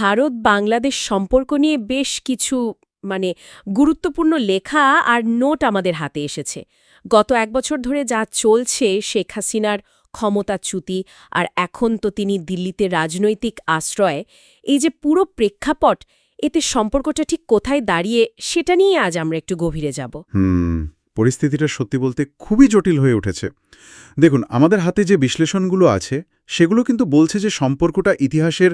ভারত বাংলাদেশ সম্পর্ক নিয়ে বেশ কিছু মানে গুরুত্বপূর্ণ লেখা আর নোট আমাদের হাতে এসেছে। গত এক বছর ধরে যা চলছে, শেখ হাসিনার ক্ষমতাচ্যুতি আর এখন তো তিনি দিল্লিতে রাজনৈতিক আশ্রয়, এই যে পুরো প্রেক্ষাপট, এতে সম্পর্কটা ঠিক কোথায় দাঁড়িয়ে, সেটা নিয়ে আজ আমরা একটু গভীরে যাব। পরিস্থিতিটা সত্যি বলতে খুবই জটিল হয়ে উঠেছে। দেখুন আমাদের হাতে যে বিশ্লেষণগুলো আছে সেগুলো কিন্তু বলছে যে সম্পর্কটা ইতিহাসের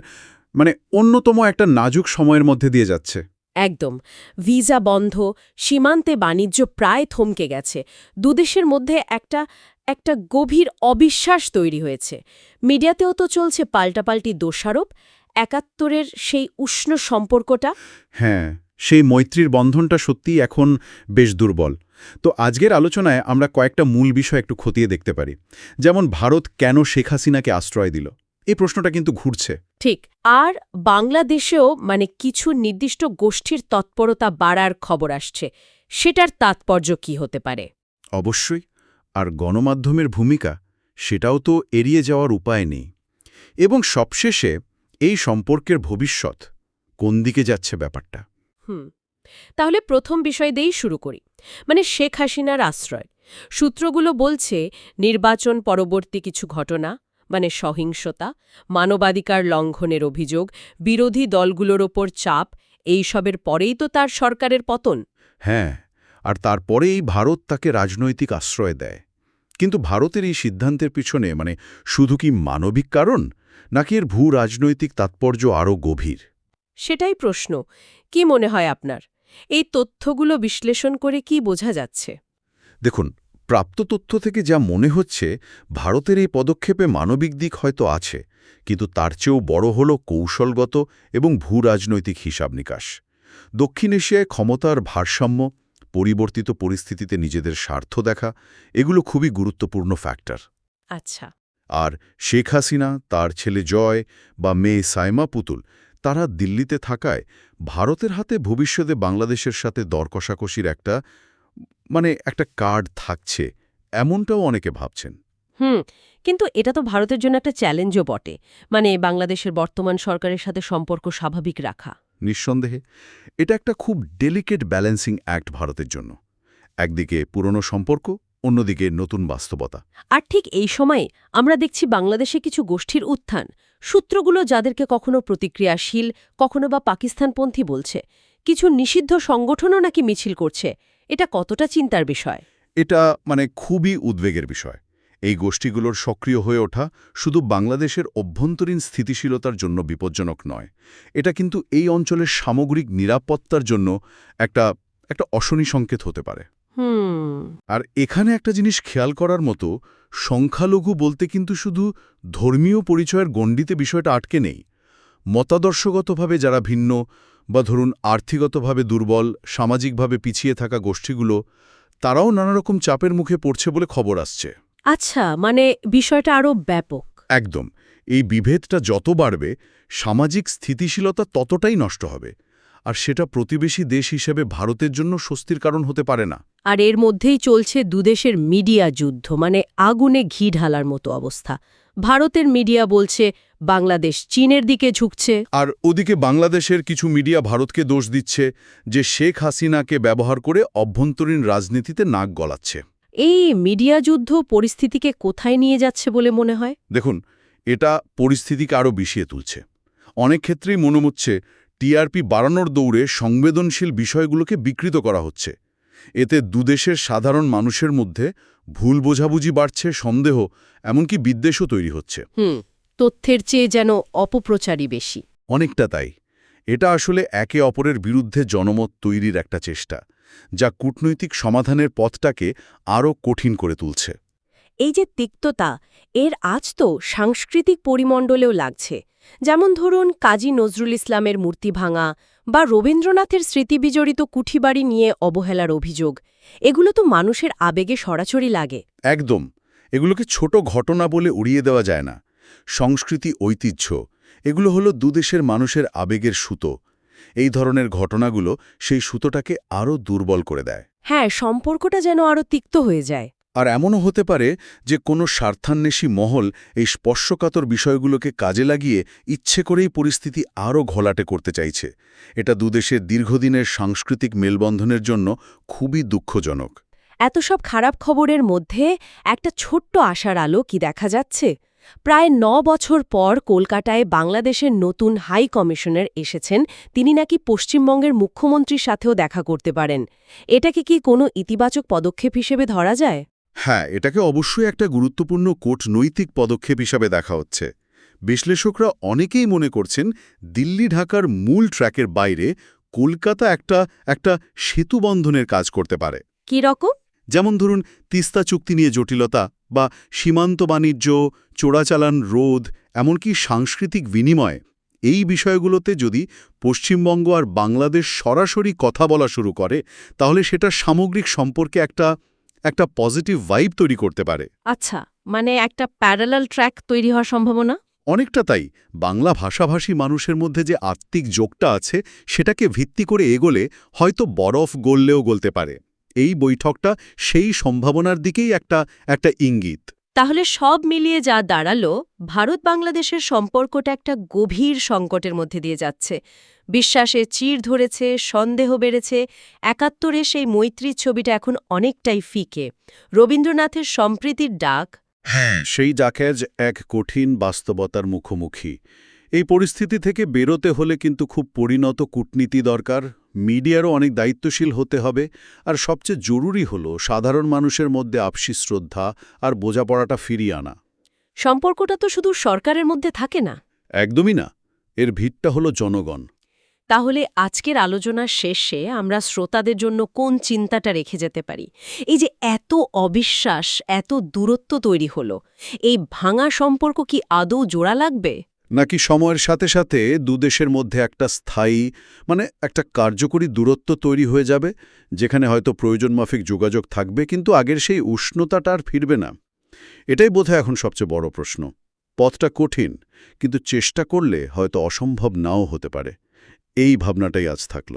মানে অন্যতম একটা নাজুক সময়ের মধ্যে দিয়ে যাচ্ছে। একদম। ভিসা বন্ধ সীমান্তে বাণিজ্য প্রায় থমকে গেছে। দুদেশের মধ্যে একটা একটা গভীর অবিশ্বাস তৈরি হয়েছে। মিডিয়াতেও তো চলছে পাল্টাপাল্টি দোষারোপ। একাত্তরের সেই উষ্ণ সম্পর্কটা হ্যাঁ সেই মৈত্রীর বন্ধনটা সত্যিই এখন বেশ দুর্বল। তো আজকের আলোচনায় আমরা কয়েকটা মূল বিষয় একটু খতিয়ে দেখতে পারি। যেমন ভারত কেন শেখ হাসিনাকে আশ্রয় দিল? এই প্রশ্নটা কিন্তু ঘুরছে। ঠিক আর বাংলাদেশেও মানে কিছু নির্দিষ্ট গোষ্ঠীর তৎপরতা বাড়ার খবর আসছে। সেটার তাৎপর্য কি হতে পারে? অবশ্যই আর গণমাধ্যমের ভূমিকা সেটাও তো এড়িয়ে যাওয়ার উপায় নেই। এবং সবশেষে এই সম্পর্কের ভবিষ্যৎ কোন দিকে যাচ্ছে ব্যাপারটা? হুম তাহলে প্রথম বিষয় দিয়েই শুরু করি। মানে শেখ হাসিনার আশ্রয়। সূত্রগুলো বলছে নির্বাচন পরবর্তী কিছু ঘটনা মানে সহিংসতা মানবাধিকার লঙ্ঘনের অভিযোগ বিরোধী দলগুলোর ওপর চাপ এইসবের পরেই তো তার সরকারের পতন। হ্যাঁ আর তারপরেই ভারত তাকে রাজনৈতিক আশ্রয় দেয়। কিন্তু ভারতের এই সিদ্ধান্তের পিছনে মানে শুধু কি মানবিক কারণ নাকি এর ভূ রাজনৈতিক তাৎপর্য আরও গভীর? সেটাই প্রশ্ন। কি মনে হয় আপনার? এই তথ্যগুলো বিশ্লেষণ করে কি বোঝা যাচ্ছে? দেখুন প্রাপ্ত তথ্য থেকে যা মনে হচ্ছে ভারতের এই পদক্ষেপে মানবিক দিক হয়তো আছে কিন্তু তার চেয়েও বড় হল কৌশলগত এবং ভূ রাজনৈতিক হিসাব নিকাশ। দক্ষিণ এশিয়ায় ক্ষমতার ভারসাম্য পরিবর্তিত পরিস্থিতিতে নিজেদের স্বার্থ দেখা এগুলো খুবই গুরুত্বপূর্ণ ফ্যাক্টর। আচ্ছা। আর শেখ হাসিনা তার ছেলে জয় বা মেয়ে সাইমা পুতুল তারা দিল্লিতে থাকায় ভারতের হাতে ভবিষ্যতে বাংলাদেশের সাথে দর কষাকষির একটা মানে একটা কার্ড থাকছে এমনটাও অনেকে ভাবছেন। হুম কিন্তু এটা তো ভারতের জন্য একটা চ্যালেঞ্জও বটে মানে বাংলাদেশের বর্তমান সরকারের সাথে সম্পর্ক স্বাভাবিক রাখা। নিঃসন্দেহে এটা একটা খুব ডেলিকেট ব্যালেন্সিং অ্যাক্ট ভারতের জন্য। একদিকে পুরনো সম্পর্ক অন্যদিকে নতুন বাস্তবতা। আর ঠিক এই সময়ে আমরা দেখছি বাংলাদেশে কিছু গোষ্ঠীর উত্থান সূত্রগুলো যাদেরকে কখনো প্রতিক্রিয়াশীল কখনো বা পাকিস্তানপন্থী বলছে। কিছু নিষিদ্ধ সংগঠনও নাকি মিছিল করছে। এটা কতটা চিন্তার বিষয়? এটা মানে খুবই উদ্বেগের বিষয়। এই গোষ্ঠীগুলোর সক্রিয় হয়ে ওঠা শুধু বাংলাদেশের অভ্যন্তরীণ স্থিতিশীলতার জন্য বিপজ্জনক নয়। এটা কিন্তু এই অঞ্চলের সামগ্রিক নিরাপত্তার জন্য একটা একটা অশনি সংকেত হতে পারে। হুম। আর এখানে একটা জিনিস খেয়াল করার মতো সংখ্যালঘু বলতে কিন্তু শুধু ধর্মীয় পরিচয়ের গণ্ডিতে বিষয়টা আটকে নেই। মতাদর্শগতভাবে যারা ভিন্ন বা ধরুন আর্থিকগতভাবে দুর্বল সামাজিকভাবে পিছিয়ে থাকা গোষ্ঠীগুলো তারাও নানারকম চাপের মুখে পড়ছে বলে খবর আসছে। আচ্ছা মানে বিষয়টা আরও ব্যাপক। একদম এই বিভেদটা যত বাড়বে সামাজিক স্থিতিশীলতা ততটাই নষ্ট হবে। আর সেটা প্রতিবেশী দেশ হিসেবে ভারতের জন্য স্বস্তির কারণ হতে পারে না। আর এর মধ্যেই চলছে দুদেশের মিডিয়া যুদ্ধ মানে আগুনে ঘি ঢালার মতো অবস্থা। ভারতের মিডিয়া বলছে বাংলাদেশ চীনের দিকে ঝুঁকছে। আর ওদিকে বাংলাদেশের কিছু মিডিয়া ভারতকে দোষ দিচ্ছে যে শেখ হাসিনাকে ব্যবহার করে অভ্যন্তরীণ রাজনীতিতে নাক গলাচ্ছে। এই মিডিয়া যুদ্ধ পরিস্থিতিকে কোথায় নিয়ে যাচ্ছে বলে মনে হয়? দেখুন এটা পরিস্থিতিকে আরও বিষিয়ে তুলছে। অনেক ক্ষেত্রেই মনে হচ্ছে টিআরপি বাড়ানোর দৌড়ে সংবেদনশীল বিষয়গুলোকে বিকৃত করা হচ্ছে। এতে দুদেশের সাধারণ মানুষের মধ্যে ভুল বোঝাবুঝি বাড়ছে সন্দেহ এমনকি বিদ্বেষও তৈরি হচ্ছে। হুম তথ্যের চেয়ে যেন অপপ্রচারই বেশি। অনেকটা তাই। এটা আসলে একে অপরের বিরুদ্ধে জনমত তৈরির একটা চেষ্টা যা কূটনৈতিক সমাধানের পথটাকে আরও কঠিন করে তুলছে। এই যে তিক্ততা এর আজ তো সাংস্কৃতিক পরিমণ্ডলেও লাগছে। যেমন ধরুন কাজী নজরুল ইসলামের মূর্তি ভাঙা বা রবীন্দ্রনাথের স্মৃতিবিজড়িত কুঠিবাড়ি নিয়ে অবহেলার অভিযোগ এগুলো তো মানুষের আবেগে সরাসরি লাগে। একদম এগুলোকে ছোট ঘটনা বলে উড়িয়ে দেওয়া যায় না। সংস্কৃতি ঐতিহ্য এগুলো হলো দুদেশের মানুষের আবেগের সুতো। এই ধরনের ঘটনাগুলো সেই সুতোটাকে আরও দুর্বল করে দেয়। হ্যাঁ সম্পর্কটা যেন আরও তিক্ত হয়ে যায়। আর এমনও হতে পারে যে কোনো স্বার্থান্বেষী মহল এই স্পর্শকাতর বিষয়গুলোকে কাজে লাগিয়ে ইচ্ছে করেই পরিস্থিতি আরও ঘোলাটে করতে চাইছে। এটা দুদেশের দীর্ঘদিনের সাংস্কৃতিক মেলবন্ধনের জন্য খুবই দুঃখজনক। এত সব খারাপ খবরের মধ্যে একটা ছোট্ট আশার আলো কি দেখা যাচ্ছে? প্রায় ন বছর পর কলকাতায় বাংলাদেশের নতুন হাই কমিশনার এসেছেন। তিনি নাকি পশ্চিমবঙ্গের মুখ্যমন্ত্রীর সাথেও দেখা করতে পারেন। এটাকে কি কোনো ইতিবাচক পদক্ষেপ হিসেবে ধরা যায়? হ্যাঁ এটাকে অবশ্যই একটা গুরুত্বপূর্ণ কূটনৈতিক পদক্ষেপ হিসাবে দেখা হচ্ছে। বিশ্লেষকরা অনেকেই মনে করছেন দিল্লি ঢাকার মূল ট্র্যাকের বাইরে কলকাতা একটা একটা সেতুবন্ধনের কাজ করতে পারে। কি রকম? যেমন ধরুন তিস্তা চুক্তি নিয়ে জটিলতা বা সীমান্ত বাণিজ্য চোরাচালান রোধ এমনকি সাংস্কৃতিক বিনিময়। এই বিষয়গুলোতে যদি পশ্চিমবঙ্গ আর বাংলাদেশ সরাসরি কথা বলা শুরু করে তাহলে সেটা সামগ্রিক সম্পর্কে একটা একটা পজিটিভ ভাইব তৈরি করতে পারে। আচ্ছা মানে একটা প্যারালাল ট্র্যাক তৈরি হওয়ার সম্ভাবনা? অনেকটা তাই। বাংলা ভাষাভাষী মানুষের মধ্যে যে আত্মিক যোগটা আছে সেটাকে ভিত্তি করে এগোলে হয়তো বরফ গললেও গলতে পারে। এই বৈঠকটা সেই সম্ভাবনার দিকেই একটা একটা ইঙ্গিত। তাহলে সব মিলিয়ে যা দাঁড়াল ভারত বাংলাদেশের সম্পর্কটা একটা গভীর সংকটের মধ্যে দিয়ে যাচ্ছে। বিশ্বাসে চির ধরেছে সন্দেহ বেড়েছে একাত্তরে সেই মৈত্রীর ছবিটা এখন অনেকটাই ফিকে। রবীন্দ্রনাথের সম্প্রীতির ডাক। হ্যাঁ সেই জাকেজ এক কঠিন বাস্তবতার মুখোমুখি। এই পরিস্থিতি থেকে বেরোতে হলে কিন্তু খুব পরিণত কূটনীতি দরকার মিডিয়ারও অনেক দায়িত্বশীল হতে হবে আর সবচেয়ে জরুরি হল সাধারণ মানুষের মধ্যে আপসি শ্রদ্ধা আর বোঝাপড়াটা ফিরিয়ে আনা। সম্পর্কটা তো শুধু সরকারের মধ্যে থাকে না। একদমই না এর ভিতটা হলো জনগণ। তাহলে আজকের আলোচনার শেষে আমরা শ্রোতাদের জন্য কোন চিন্তাটা রেখে যেতে পারি? এই যে এত অবিশ্বাস, এত দূরত্ব তৈরি হলো, এই ভাঙা সম্পর্ক কি আদৌ জোড়া লাগবে? নাকি সময়ের সাথে সাথে দুদেশের মধ্যে একটা স্থায়ী মানে একটা কার্যকরী দূরত্ব তৈরি হয়ে যাবে, যেখানে হয়তো প্রয়োজনমাফিক যোগাযোগ থাকবে, কিন্তু আগের সেই উষ্ণতাটা আর ফিরবে না? এটাই বোধহয় এখন সবচেয়ে বড় প্রশ্ন। পথটা কঠিন, কিন্তু চেষ্টা করলে হয়তো অসম্ভব নাও হতে পারে। এই ভাবনাটাই আজ থাকল।